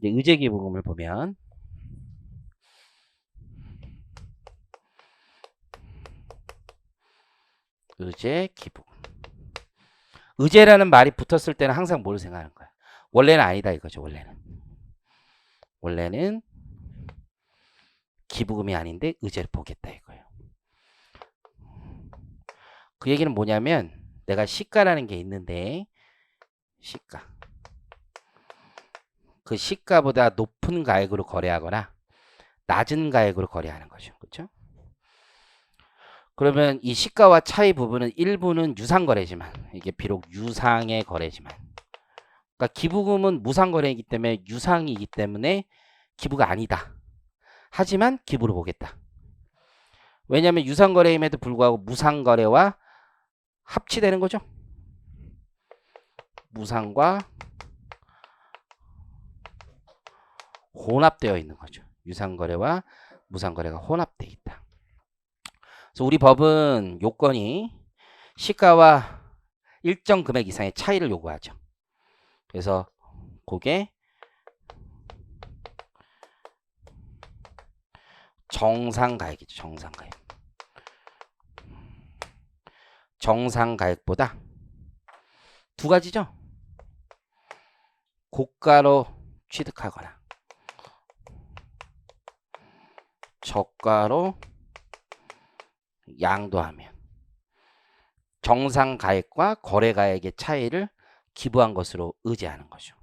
이제 의제기부금을 보면 의제 기부금 의제라는 말이 붙었을 때는 항상 뭘 생각하는 거야? 원래는 아니다 이거죠. 원래는 원래는 기부금이 아닌데 의제를 보겠다 이거예요. 그 얘기는 뭐냐면 내가 시가라는 게 있는데 시가 그 시가보다 높은 가액으로 거래하거나 낮은 가액으로 거래하는 거죠. 그렇죠? 그러면 이 시가와 차이 부분은 일부는 유상 거래지만 이게 비록 유상의 거래지만 그러니까 기부금은 무상 거래이기 때문에 유상이기 때문에 기부가 아니다. 하지만 기부를 보겠다. 왜냐하면 유상 거래임에도 불구하고 무상 거래와 합치되는 거죠. 무상과 혼합되어 있는 거죠. 유상 거래와 무상 거래가 혼합되어 있다. 그래서 우리 법은 요건이 시가와 일정 금액 이상의 차이를 요구하죠. 그래서 그게 정상가액이죠. 정상가액. 정상가액보다 두 가지죠. 고가로 취득하거나 저가로 양도하면 정상 가액과 거래 가액의 차이를 기부한 것으로 의지하는 거죠.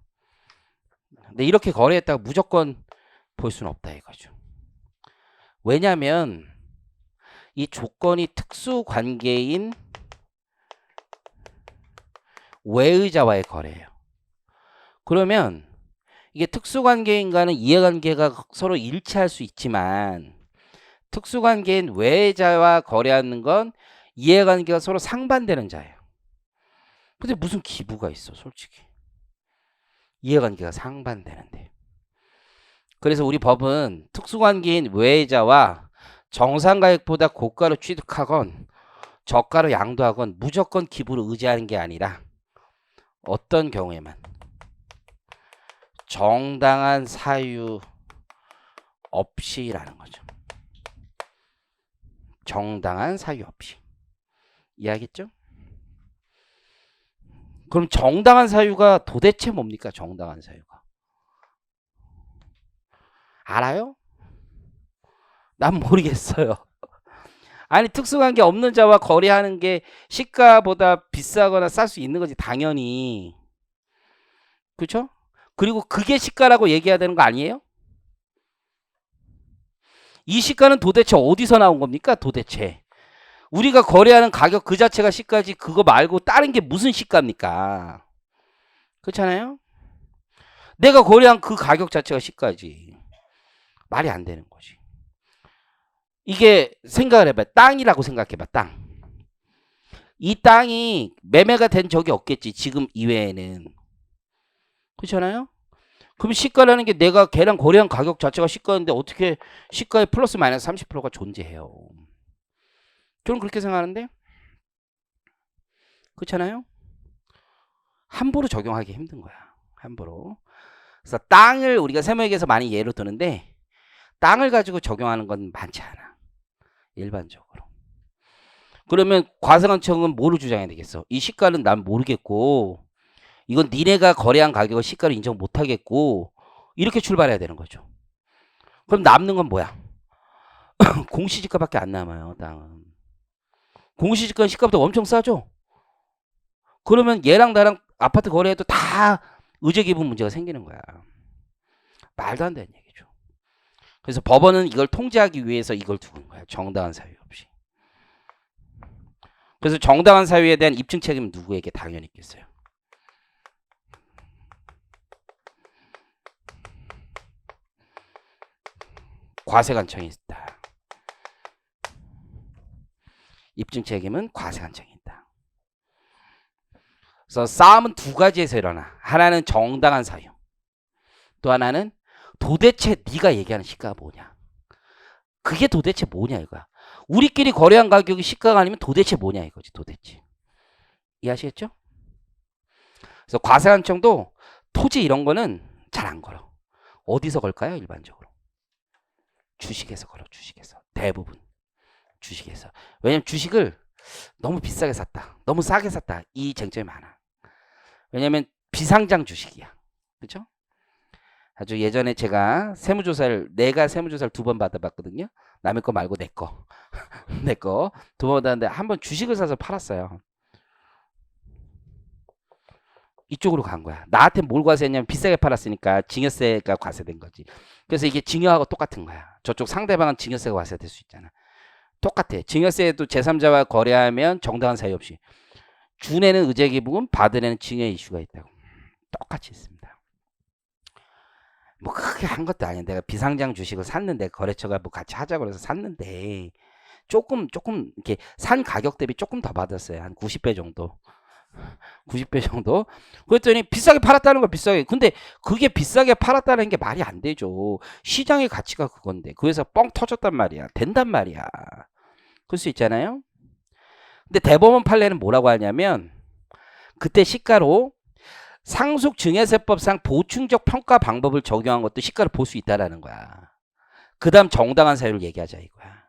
근데 이렇게 거래했다가 무조건 볼 수는 없다 이거죠. 왜냐하면 이 조건이 특수 관계인 외의자와의 거래예요. 그러면 이게 특수 관계인과는 이해관계가 서로 일치할 수 있지만 특수 관계인 외의자와 거래하는 건 이해관계가 서로 상반되는 자예요. 근데 무슨 기부가 있어, 솔직히. 이해관계가 상반되는데. 그래서 우리 법은 특수관계인 외자와 정상가액보다 고가로 취득하건 저가로 양도하건 무조건 기부를 의지하는 게 아니라 어떤 경우에만 정당한 사유 없이라는 거죠. 정당한 사유 없이. 이해하겠죠? 그럼 정당한 사유가 도대체 뭡니까? 정당한 사유가. 알아요? 난 모르겠어요. 아니 특수관계 없는 자와 거래하는 게 시가보다 비싸거나 쌀 수 있는 거지 당연히. 그렇죠? 그리고 그게 시가라고 얘기해야 되는 거 아니에요? 이 시가는 도대체 어디서 나온 겁니까? 도대체. 우리가 거래하는 가격 그 자체가 시가지 그거 말고 다른 게 무슨 시가입니까? 그렇잖아요? 내가 거래한 그 가격 자체가 시가지. 말이 안 되는 거지. 이게 생각을 해봐. 땅이라고 생각해봐. 땅. 이 땅이 매매가 된 적이 없겠지. 지금 이외에는. 그렇잖아요? 그럼 시가라는 게 내가 걔랑 거래한 가격 자체가 시가인데 어떻게 시가의 플러스 마이너스 30%가 존재해요. 저는 그렇게 생각하는데 그렇잖아요. 함부로 적용하기 힘든 거야. 함부로. 그래서 땅을 우리가 세무에게서 많이 예로 드는데 땅을 가지고 적용하는 건 많지 않아. 일반적으로. 그러면 과세관청은 뭐를 주장해야 되겠어? 이 시가는 난 모르겠고 이건 니네가 거래한 가격을 시가로 인정 못 하겠고 이렇게 출발해야 되는 거죠. 그럼 남는 건 뭐야? 공시지가밖에 안 남아요, 땅은. 공시지가 시가보다 엄청 싸죠? 그러면 얘랑 나랑 아파트 거래해도 다 의제 기분 문제가 생기는 거야. 말도 안 되는 얘기죠. 그래서 법원은 이걸 통제하기 위해서 이걸 두는 거야. 정당한 사유 없이. 그래서 정당한 사유에 대한 입증 책임은 누구에게 당연히 있겠어요. 과세관청이 있다. 입증 책임은 과세관청이 있다. 그래서 싸움은 두 가지에서 일어나. 하나는 정당한 사유. 또 하나는 도대체 네가 얘기하는 시가가 뭐냐. 그게 도대체 뭐냐 이거야. 우리끼리 거래한 가격이 시가가 아니면 도대체 뭐냐 이거지 도대체. 이해하시겠죠? 그래서 과세관청도 토지 이런 거는 잘 안 걸어. 어디서 걸까요? 일반적으로 주식에서 걸어 주식에서. 대부분 주식에서. 왜냐면 주식을 너무 비싸게 샀다 너무 싸게 샀다. 이 쟁점이 많아. 왜냐면 비상장 주식이야. 그죠? 아주 예전에 제가 세무조사를 내가 세무조사를 두 번 받아봤거든요. 남의 거 말고 내 거. 내 거. 두 번 받았는데 한 번 주식을 사서 팔았어요 이쪽으로 간 거야. 나한테 뭘 과세했냐면 비싸게 팔았으니까 증여세가 과세된 거지. 그래서 이게 증여하고 똑같은 거야. 저쪽 상대방은 증여세가 과세될 수 있잖아. 똑같아. 증여세도 제3자와 거래하면 정당한 사유 없이. 준에는 의제 기부금, 받은 애는 증여 이슈가 있다고. 똑같이 있습니다. 뭐 크게 한 것도 아니야. 내가 비상장 주식을 샀는데 거래처가 뭐 같이 하자고 그래서 샀는데 조금 조금 이렇게 산 가격 대비 조금 더 받았어요. 한 90배 정도. 90배 정도. 그랬더니 비싸게 팔았다는 거 비싸게. 근데 그게 비싸게 팔았다는 게 말이 안 되죠. 시장의 가치가 그건데. 그 회사 뻥 터졌단 말이야. 된단 말이야. 그럴 수 있잖아요. 근데 대법원 판례는 뭐라고 하냐면 그때 시가로 상속 증여세법상 보충적 평가 방법을 적용한 것도 시가를 볼 수 있다라는 거야. 그다음 정당한 사유를 얘기하자 이거야.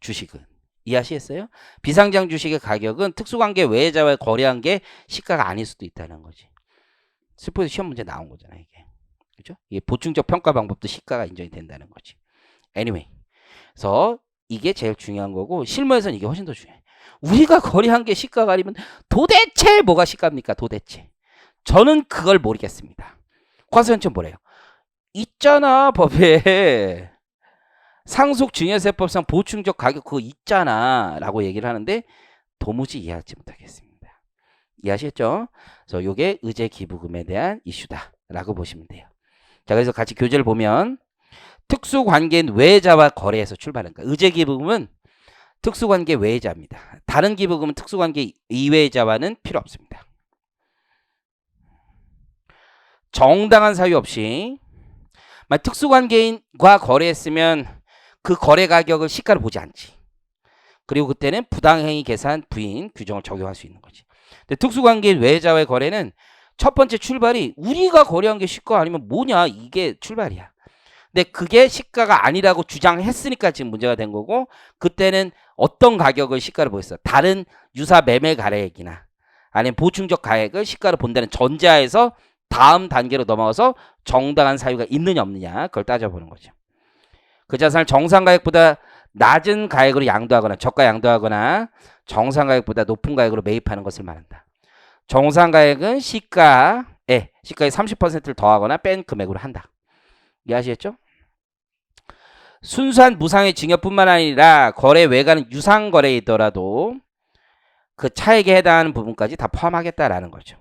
주식은. 이해하시겠어요? 비상장 주식의 가격은 특수관계 외자와 거래한 게 시가가 아닐 수도 있다는 거지. 스포츠 시험 문제 나온 거잖아 이게. 그죠? 이게 보충적 평가 방법도 시가가 인정이 된다는 거지. anyway. 그래서 이게 제일 중요한 거고 실무에서는 이게 훨씬 더 중요해. 우리가 거래한 게 시가가 아니면 도대체 뭐가 시가입니까? 도대체. 저는 그걸 모르겠습니다. 과세현천 뭐래요? 있잖아 법에. 상속 증여세법상 보충적 가격 그거 있잖아 라고 얘기를 하는데 도무지 이해하지 못하겠습니다. 이해하시겠죠? 그래서 요게 의제 기부금에 대한 이슈다 라고 보시면 돼요. 자 그래서 같이 교재를 보면 특수관계인 외자와 거래에서 출발한 거야. 의제 기부금은 특수관계 외자입니다. 다른 기부금은 특수관계 이외자와는 필요 없습니다. 정당한 사유 없이 특수관계인과 거래했으면 그 거래 가격을 시가를 보지 않지. 그리고 그때는 부당행위 계산 부인 규정을 적용할 수 있는 거지. 근데 특수관계인 외자와의 거래는 첫 번째 출발이 우리가 거래한 게 시가 아니면 뭐냐 이게 출발이야. 근데 그게 시가가 아니라고 주장했으니까 지금 문제가 된 거고 그때는 어떤 가격을 시가를 보였어? 다른 유사 매매 가액이나 아니면 보충적 가액을 시가를 본다는 전제하에서 다음 단계로 넘어가서 정당한 사유가 있느냐 없느냐 그걸 따져보는 거죠. 그 자산을 정상 가액보다 낮은 가액으로 양도하거나 저가 양도하거나 정상 가액보다 높은 가액으로 매입하는 것을 말한다. 정상 가액은 시가에 시가의 30%를 더하거나 뺀 금액으로 한다. 이해하시겠죠? 순수한 무상의 증여뿐만 아니라 거래 외과는 유상 거래이더라도 그 차액에 해당하는 부분까지 다 포함하겠다라는 거죠.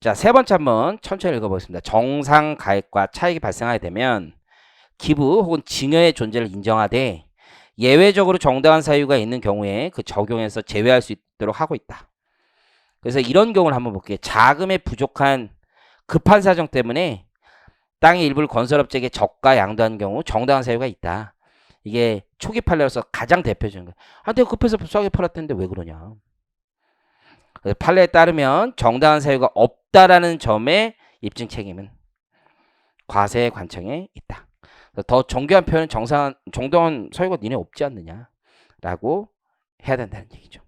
자, 세 번째 한번 천천히 읽어보겠습니다. 정상 가액과 차익이 발생하게 되면 기부 혹은 증여의 존재를 인정하되 예외적으로 정당한 사유가 있는 경우에 그 적용에서 제외할 수 있도록 하고 있다. 그래서 이런 경우를 한번 볼게요. 자금에 부족한 급한 사정 때문에 땅의 일부를 건설업체에게 저가 양도한 경우 정당한 사유가 있다. 이게 초기 판례로서 가장 대표적인 거야. 아, 내가 급해서 싸게 팔았는데 왜 그러냐. 판례에 따르면 정당한 사유가 없다라는 점에 입증 책임은 과세 관청에 있다. 더 정교한 표현은 정상 정당한 사유가 니네 없지 않느냐라고 해야 된다는 얘기죠.